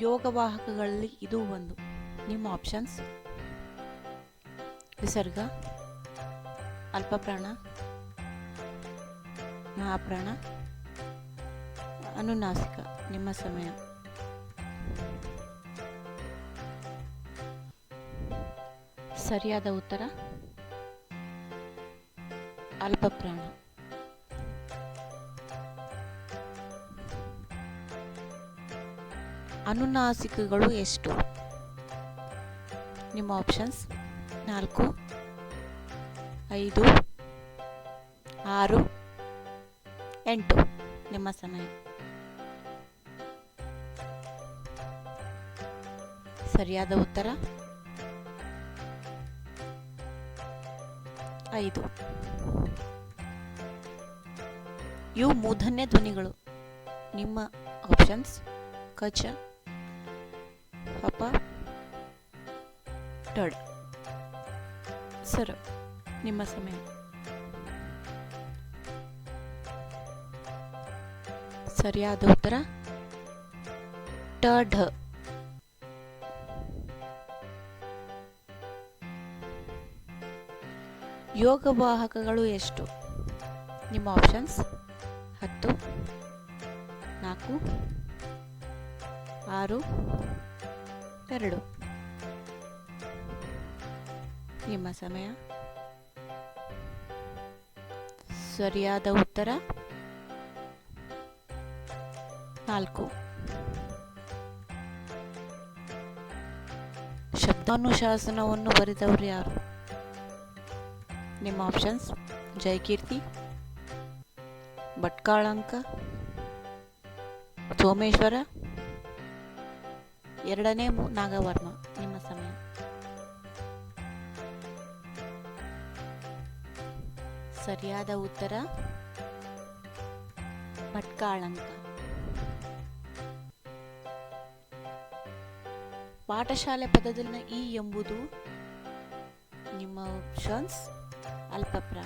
ಯೋಗವಾಹಕಗಳಲ್ಲಿ ಇದು ಒಂದು. ನಿಮ್ಮ ಆಪ್ಷನ್ಸ್ ವಿಸರ್ಗ ಅಲ್ಪಪ್ರಾಣ ಮಹಾಪ್ರಾಣ ಅನುನಾಸಿಕ ನಿಮ್ಮ ಸಮಯ. ಸರಿಯಾದ ಉತ್ತರ? ಅಲ್ಪಪ್ರಾಣ. ಅನುನಾಸಿಕಗಳು ಎಷ್ಟು? ನಿಮ್ಮ ಆಪ್ಷನ್ಸ್ ನಾಲ್ಕು, ಐದು, ಆರು, ಎಂಟು ನಿಮ್ಮ ಸಮಯ. ಸರಿಯಾದ ಉತ್ತರ? ಐದು. ಇವು ಮೂಧನ್ಯ ಧ್ವನಿಗಳು. ನಿಮ್ಮ ಆಪ್ಷನ್ಸ್ ಕಚ ಹಪ ಟಡ್ ಸರ್, ನಿಮ್ಮ ಸಮಯ. ಸರಿಯಾದ ಉತ್ತರ? ಟ ಯೋಗ ಯೋಗವಾಹಕಗಳು ಎಷ್ಟು? ನಿಮ್ಮ ಆಪ್ಷನ್ಸ್? ಹತ್ತು, ನಾಲ್ಕು, ಆರು ಎರಡು. ನಿಮ್ಮ ಸಮಯ. ಸರಿಯಾದ ಉತ್ತರ. ನಾಲ್ಕು. ಶಬ್ದಾನುಶಾಸನವನ್ನು ಬರೆದವರು ಯಾರು? ನಿಮ್ಮ ಆಪ್ಷನ್ಸ್ ಜಯಕೀರ್ತಿ ಭಟ್ಕಾಳಂಕ ಸೋಮೇಶ್ವರ ಎರಡನೇ ನಾಗವರ್ಮ, ನಿಮ್ಮ ಸಮಯ. ಸರಿಯಾದ ಉತ್ತರ, ಭಟ್ಕಾಳಂಕ. ಪಾಠಶಾಲೆ ಪದದಲ್ಲಿನ ಇ ಎಂಬುದು ನಿಮ್ಮ ಆಪ್ಷನ್ಸ್ ಅಲ್ಪಪ್ರಾ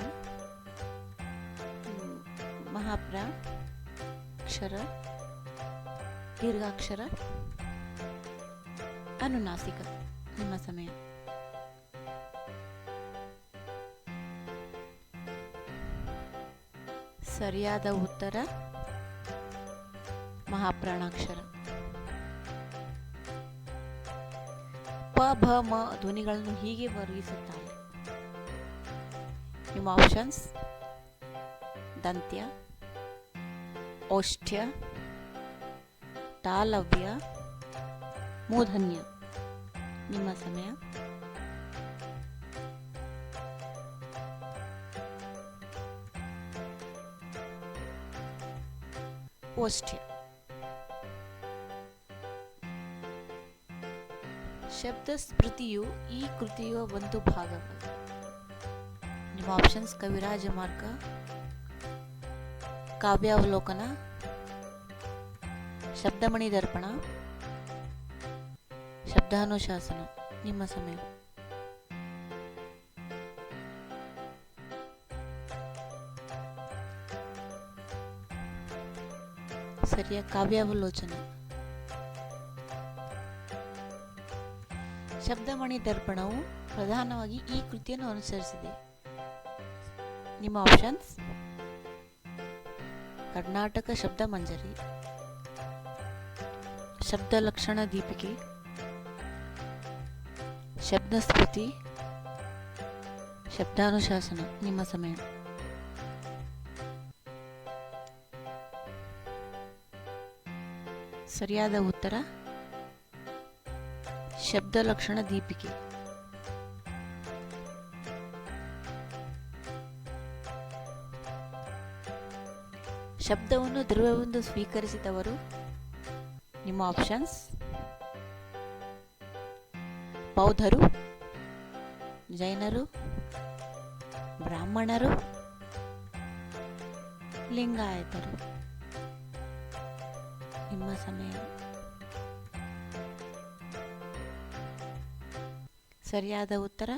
ಮಹಾಪ್ರಾ ಅಕ್ಷರ, ದೀರ್ಘಾಕ್ಷರ ಅನುನಾಸಿಕ ನಿಮ್ಮ ಸಮಯ ಸರಿಯಾದ ಉತ್ತರ ಮಹಾಪ್ರಾಣಾಕ್ಷರ ಪ ಭ ಮ ಧ್ವನಿಗಳನ್ನು ಹೀಗೆ ವರ್ಗಿಸುತ್ತಾರೆ ನಿಮ್ಮ ಆಪ್ಷನ್ಸ್ ದಂತ್ಯ ಓಷ್ಠ್ಯ ತಾಲವ್ಯ ಮೂರ್ಧನ್ಯ. ನಿಮ್ಮ ಸಮಯ. ಓಷ್ಠ್ಯ. ಶಬ್ದ ಸ್ಮೃತಿಯು ಈ ಕೃತಿಯ ಒಂದು ಭಾಗವಾಗಿದೆ ನಿಮ್ಮ ಆಪ್ಷನ್ಸ್ ಕವಿರಾಜ ಮಾರ್ಗ, ಕಾವ್ಯಾವಲೋಕನ ಶಬ್ದಮಣಿ ದರ್ಪಣ ಶಬ್ದಾನುಶಾಸನ. ನಿಮ್ಮ ಸಮಯ. ಸರಿಯ, ಕಾವ್ಯಾವಲೋಚನೆ. ಶಬ್ದಮಣಿ ದರ್ಪಣವು ಪ್ರಧಾನವಾಗಿ ಈ ಕೃತಿಯನ್ನು ಅನುಸರಿಸಿದೆ. ನಿಮ್ಮ ಆಪ್ಷನ್ಸ್ ಕರ್ನಾಟಕ ಶಬ್ದ ಮಂಜರಿ. ಶಬ್ದ ಲಕ್ಷಣ ದೀಪಿಕೆ. ಶಬ್ದ ಸ್ಮೃತಿ ಶಬ್ದಾನುಶಾಸನ, ನಿಮ್ಮ ಸಮಯ. ಸರಿಯಾದ ಉತ್ತರ ಶಬ್ದ ಲಕ್ಷಣ ದೀಪಿಕೆ. ಶಬ್ದವನ್ನು ಧ್ರುವವೆಂದು ಸ್ವೀಕರಿಸಿದವರು ನಿಮ್ಮ ಆಪ್ಷನ್ಸ್ ಬೌದ್ಧರು ಜೈನರು ಬ್ರಾಹ್ಮಣರು ಲಿಂಗಾಯತರು. ನಿಮ್ಮ ಸಮಯ. ಸರಿಯಾದ ಉತ್ತರ?